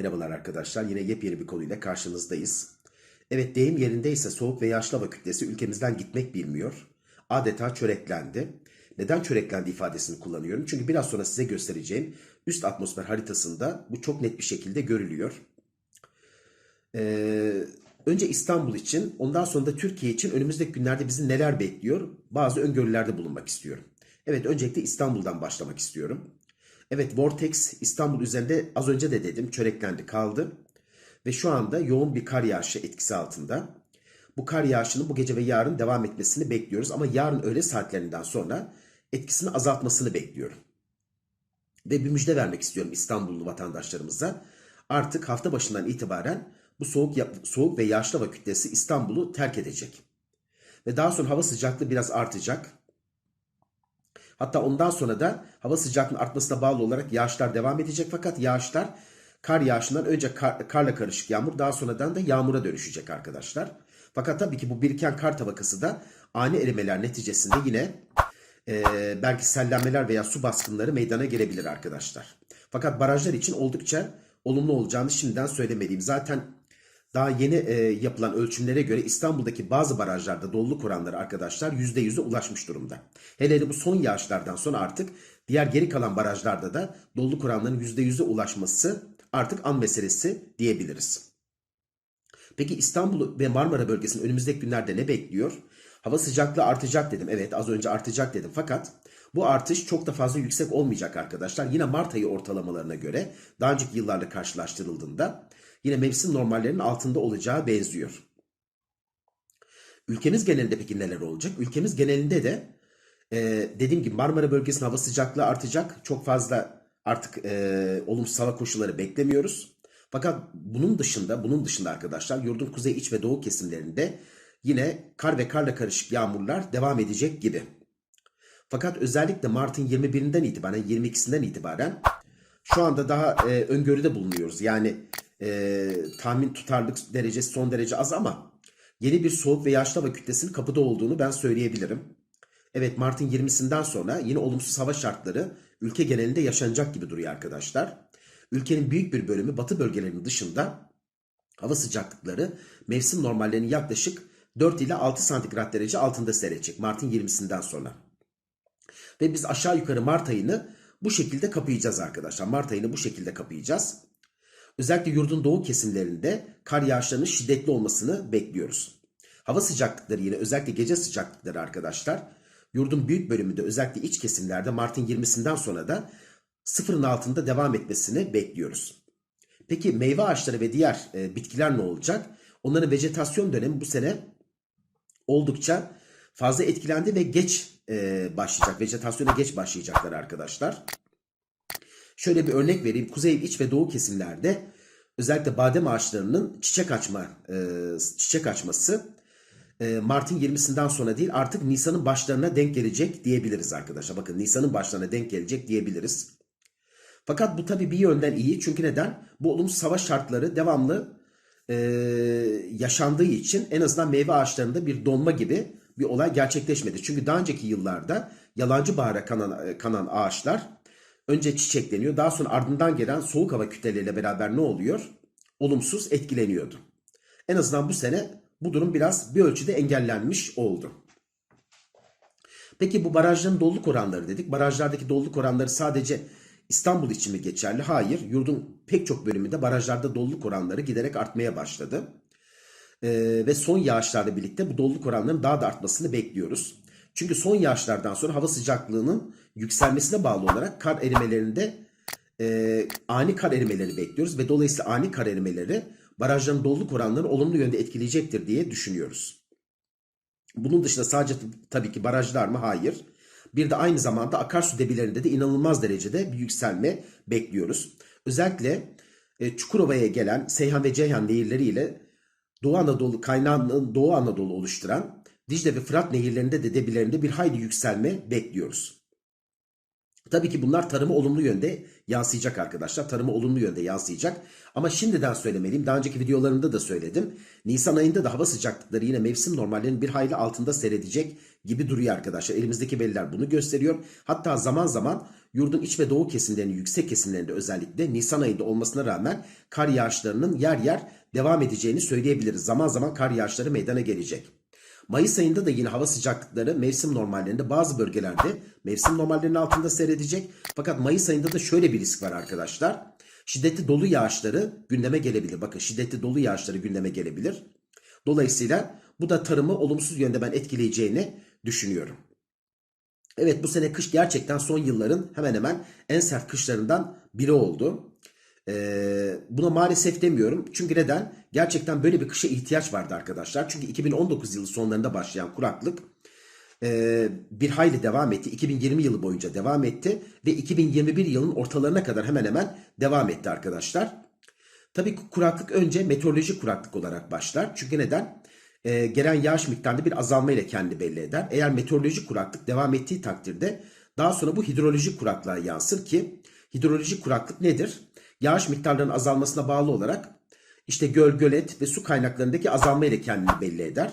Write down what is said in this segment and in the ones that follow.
Merhabalar arkadaşlar. Yine yepyeni bir konuyla karşınızdayız. Evet deyim yerindeyse soğuk ve yağışlı hava kütlesi ülkemizden gitmek bilmiyor. Adeta çöreklendi. Neden çöreklendi ifadesini kullanıyorum? Çünkü biraz sonra size göstereceğim üst atmosfer haritasında bu çok net bir şekilde görülüyor. Ee, önce İstanbul için ondan sonra da Türkiye için önümüzdeki günlerde bizi neler bekliyor? Bazı öngörülerde bulunmak istiyorum. Evet öncelikle İstanbul'dan başlamak istiyorum. Evet Vortex İstanbul üzerinde az önce de dedim çöreklendi kaldı. Ve şu anda yoğun bir kar yağışı etkisi altında. Bu kar yağışının bu gece ve yarın devam etmesini bekliyoruz. Ama yarın öğle saatlerinden sonra etkisini azaltmasını bekliyorum. Ve bir müjde vermek istiyorum İstanbullu vatandaşlarımıza. Artık hafta başından itibaren bu soğuk, soğuk ve yağışlı hava kütlesi İstanbul'u terk edecek. Ve daha sonra hava sıcaklığı biraz artacak. Hatta ondan sonra da hava sıcaklığının artmasına bağlı olarak yağışlar devam edecek. Fakat yağışlar kar yağışından önce kar, karla karışık yağmur daha sonradan da yağmura dönüşecek arkadaşlar. Fakat tabii ki bu biriken kar tabakası da ani erimeler neticesinde yine e, belki sellenmeler veya su baskınları meydana gelebilir arkadaşlar. Fakat barajlar için oldukça olumlu olacağını şimdiden söylemeliyim. Zaten daha yeni e, yapılan ölçümlere göre İstanbul'daki bazı barajlarda doluluk oranları arkadaşlar %100'e ulaşmış durumda. Hele hele bu son yağışlardan sonra artık diğer geri kalan barajlarda da doluluk oranlarının %100'e ulaşması artık an meselesi diyebiliriz. Peki İstanbul ve Marmara bölgesinin önümüzdeki günlerde ne bekliyor? Hava sıcaklığı artacak dedim. Evet az önce artacak dedim. Fakat bu artış çok da fazla yüksek olmayacak arkadaşlar. Yine Mart ayı ortalamalarına göre daha önceki yıllarla karşılaştırıldığında yine mevsim normallerinin altında olacağı benziyor. Ülkemiz genelinde peki neler olacak? Ülkemiz genelinde de e, dediğim gibi Marmara bölgesinin hava sıcaklığı artacak. Çok fazla artık e, olumsuz hava koşulları beklemiyoruz. Fakat bunun dışında, bunun dışında arkadaşlar yurdun kuzey iç ve doğu kesimlerinde yine kar ve karla karışık yağmurlar devam edecek gibi. Fakat özellikle Mart'ın 21'inden itibaren, 22'sinden itibaren şu anda daha e, öngörüde bulunuyoruz. Yani e, tahmin tutarlık derecesi son derece az ama yeni bir soğuk ve yağışlı hava kütlesinin kapıda olduğunu ben söyleyebilirim. Evet Mart'ın 20'sinden sonra yine olumsuz hava şartları ülke genelinde yaşanacak gibi duruyor arkadaşlar. Ülkenin büyük bir bölümü batı bölgelerinin dışında hava sıcaklıkları mevsim normallerinin yaklaşık 4 ile 6 santigrat derece altında seyredecek Mart'ın 20'sinden sonra. Ve biz aşağı yukarı Mart ayını bu şekilde kapayacağız arkadaşlar. Mart ayını bu şekilde kapayacağız. Özellikle yurdun doğu kesimlerinde kar yağışlarının şiddetli olmasını bekliyoruz. Hava sıcaklıkları yine özellikle gece sıcaklıkları arkadaşlar. Yurdun büyük bölümünde özellikle iç kesimlerde Mart'ın 20'sinden sonra da sıfırın altında devam etmesini bekliyoruz. Peki meyve ağaçları ve diğer e, bitkiler ne olacak? Onların vejetasyon dönemi bu sene oldukça fazla etkilendi ve geç e, başlayacak. Vejetasyona geç başlayacaklar arkadaşlar. Şöyle bir örnek vereyim. Kuzey, iç ve doğu kesimlerde özellikle badem ağaçlarının çiçek açma e, çiçek açması e, Mart'ın 20'sinden sonra değil artık Nisan'ın başlarına denk gelecek diyebiliriz arkadaşlar. Bakın Nisan'ın başlarına denk gelecek diyebiliriz. Fakat bu tabii bir yönden iyi. Çünkü neden? Bu olumsuz savaş şartları devamlı e, yaşandığı için en azından meyve ağaçlarında bir donma gibi bir olay gerçekleşmedi. Çünkü daha önceki yıllarda yalancı bahara kanan, kanan ağaçlar önce çiçekleniyor. Daha sonra ardından gelen soğuk hava kütleleriyle beraber ne oluyor? Olumsuz etkileniyordu. En azından bu sene bu durum biraz bir ölçüde engellenmiş oldu. Peki bu barajların doluluk oranları dedik. Barajlardaki doluluk oranları sadece İstanbul için mi geçerli? Hayır. Yurdun pek çok bölümünde barajlarda doluluk oranları giderek artmaya başladı. Ee, ve son yağışlarla birlikte bu doluluk oranlarının daha da artmasını bekliyoruz. Çünkü son yağışlardan sonra hava sıcaklığının yükselmesine bağlı olarak kar erimelerinde e, ani kar erimeleri bekliyoruz. Ve dolayısıyla ani kar erimeleri barajların doluluk oranlarını olumlu yönde etkileyecektir diye düşünüyoruz. Bunun dışında sadece tabii ki barajlar mı? Hayır. Bir de aynı zamanda akarsu debilerinde de inanılmaz derecede bir yükselme bekliyoruz. Özellikle e, Çukurova'ya gelen Seyhan ve Ceyhan nehirleri ile Doğu Anadolu kaynağının Doğu Anadolu oluşturan Dicle ve Fırat nehirlerinde de debilerinde bir hayli yükselme bekliyoruz. Tabii ki bunlar tarıma olumlu yönde yansıyacak arkadaşlar. Tarıma olumlu yönde yansıyacak. Ama şimdiden söylemeliyim. Daha önceki videolarımda da söyledim. Nisan ayında da hava sıcaklıkları yine mevsim normallerinin bir hayli altında seyredecek gibi duruyor arkadaşlar. Elimizdeki veriler bunu gösteriyor. Hatta zaman zaman yurdun iç ve doğu kesimlerinin yüksek kesimlerinde özellikle Nisan ayında olmasına rağmen kar yağışlarının yer yer devam edeceğini söyleyebiliriz. Zaman zaman kar yağışları meydana gelecek. Mayıs ayında da yine hava sıcaklıkları mevsim normallerinde bazı bölgelerde mevsim normallerinin altında seyredecek. Fakat Mayıs ayında da şöyle bir risk var arkadaşlar. Şiddetli dolu yağışları gündeme gelebilir. Bakın şiddetli dolu yağışları gündeme gelebilir. Dolayısıyla bu da tarımı olumsuz yönde ben etkileyeceğini düşünüyorum. Evet bu sene kış gerçekten son yılların hemen hemen en sert kışlarından biri oldu. Ee, buna maalesef demiyorum. Çünkü neden? Gerçekten böyle bir kışa ihtiyaç vardı arkadaşlar. Çünkü 2019 yılı sonlarında başlayan kuraklık e, bir hayli devam etti. 2020 yılı boyunca devam etti. Ve 2021 yılın ortalarına kadar hemen hemen devam etti arkadaşlar. Tabii kuraklık önce meteorolojik kuraklık olarak başlar. Çünkü neden? Ee, gelen yağış miktarında bir azalma ile kendini belli eder. Eğer meteorolojik kuraklık devam ettiği takdirde daha sonra bu hidrolojik kuraklığa yansır ki hidrolojik kuraklık nedir? Yağış miktarlarının azalmasına bağlı olarak işte göl, gölet ve su kaynaklarındaki azalma ile kendini belli eder.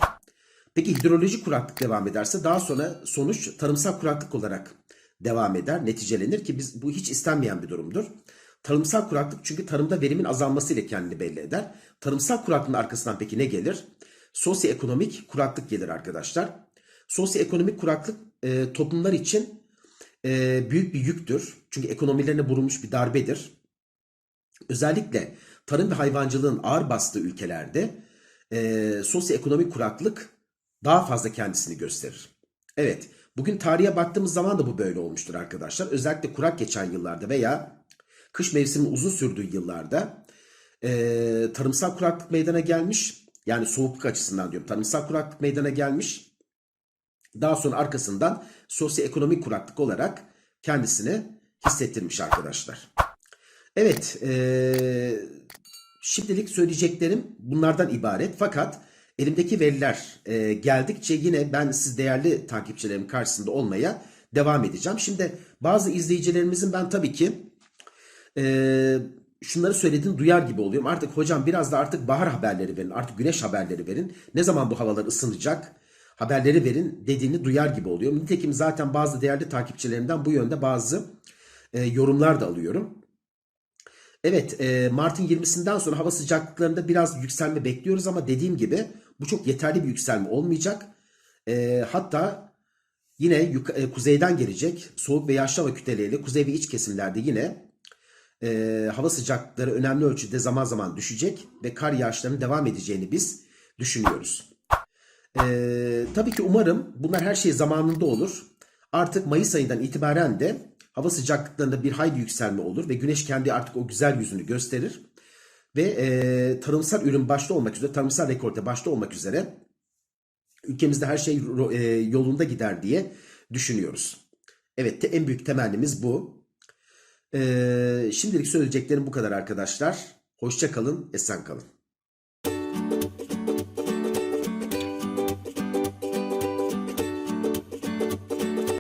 Peki hidrolojik kuraklık devam ederse daha sonra sonuç tarımsal kuraklık olarak devam eder, neticelenir ki biz bu hiç istenmeyen bir durumdur. Tarımsal kuraklık çünkü tarımda verimin azalması ile kendini belli eder. Tarımsal kuraklığın arkasından peki ne gelir? Sosyoekonomik kuraklık gelir arkadaşlar. Sosyoekonomik kuraklık e, toplumlar için e, büyük bir yüktür. Çünkü ekonomilerine vurulmuş bir darbedir. Özellikle tarım ve hayvancılığın ağır bastığı ülkelerde e, sosyoekonomik kuraklık daha fazla kendisini gösterir. Evet, bugün tarihe baktığımız zaman da bu böyle olmuştur arkadaşlar. Özellikle kurak geçen yıllarda veya kış mevsimi uzun sürdüğü yıllarda e, tarımsal kuraklık meydana gelmiş. Yani soğukluk açısından diyorum. Tarımsal kuraklık meydana gelmiş. Daha sonra arkasından sosyoekonomik kuraklık olarak kendisini hissettirmiş arkadaşlar. Evet, e, şimdilik söyleyeceklerim bunlardan ibaret. Fakat elimdeki veriler e, geldikçe yine ben siz değerli takipçilerim karşısında olmaya devam edeceğim. Şimdi bazı izleyicilerimizin ben tabii ki e, şunları söylediğini duyar gibi oluyorum. Artık hocam biraz da artık bahar haberleri verin, artık güneş haberleri verin. Ne zaman bu havalar ısınacak? Haberleri verin dediğini duyar gibi oluyorum. Nitekim zaten bazı değerli takipçilerimden bu yönde bazı e, yorumlar da alıyorum. Evet e, Mart'ın 20'sinden sonra hava sıcaklıklarında biraz yükselme bekliyoruz ama dediğim gibi bu çok yeterli bir yükselme olmayacak. E, hatta yine yuk- e, kuzeyden gelecek soğuk ve yağışlı hava kütleleriyle kuzey ve iç kesimlerde yine e, hava sıcaklıkları önemli ölçüde zaman zaman düşecek ve kar yağışlarının devam edeceğini biz düşünüyoruz. E, tabii ki umarım bunlar her şey zamanında olur. Artık Mayıs ayından itibaren de hava sıcaklıklarında bir hayli yükselme olur ve güneş kendi artık o güzel yüzünü gösterir. Ve e, tarımsal ürün başta olmak üzere, tarımsal rekolte başta olmak üzere ülkemizde her şey e, yolunda gider diye düşünüyoruz. Evet en büyük temennimiz bu. E, şimdilik söyleyeceklerim bu kadar arkadaşlar. Hoşça kalın, esen kalın.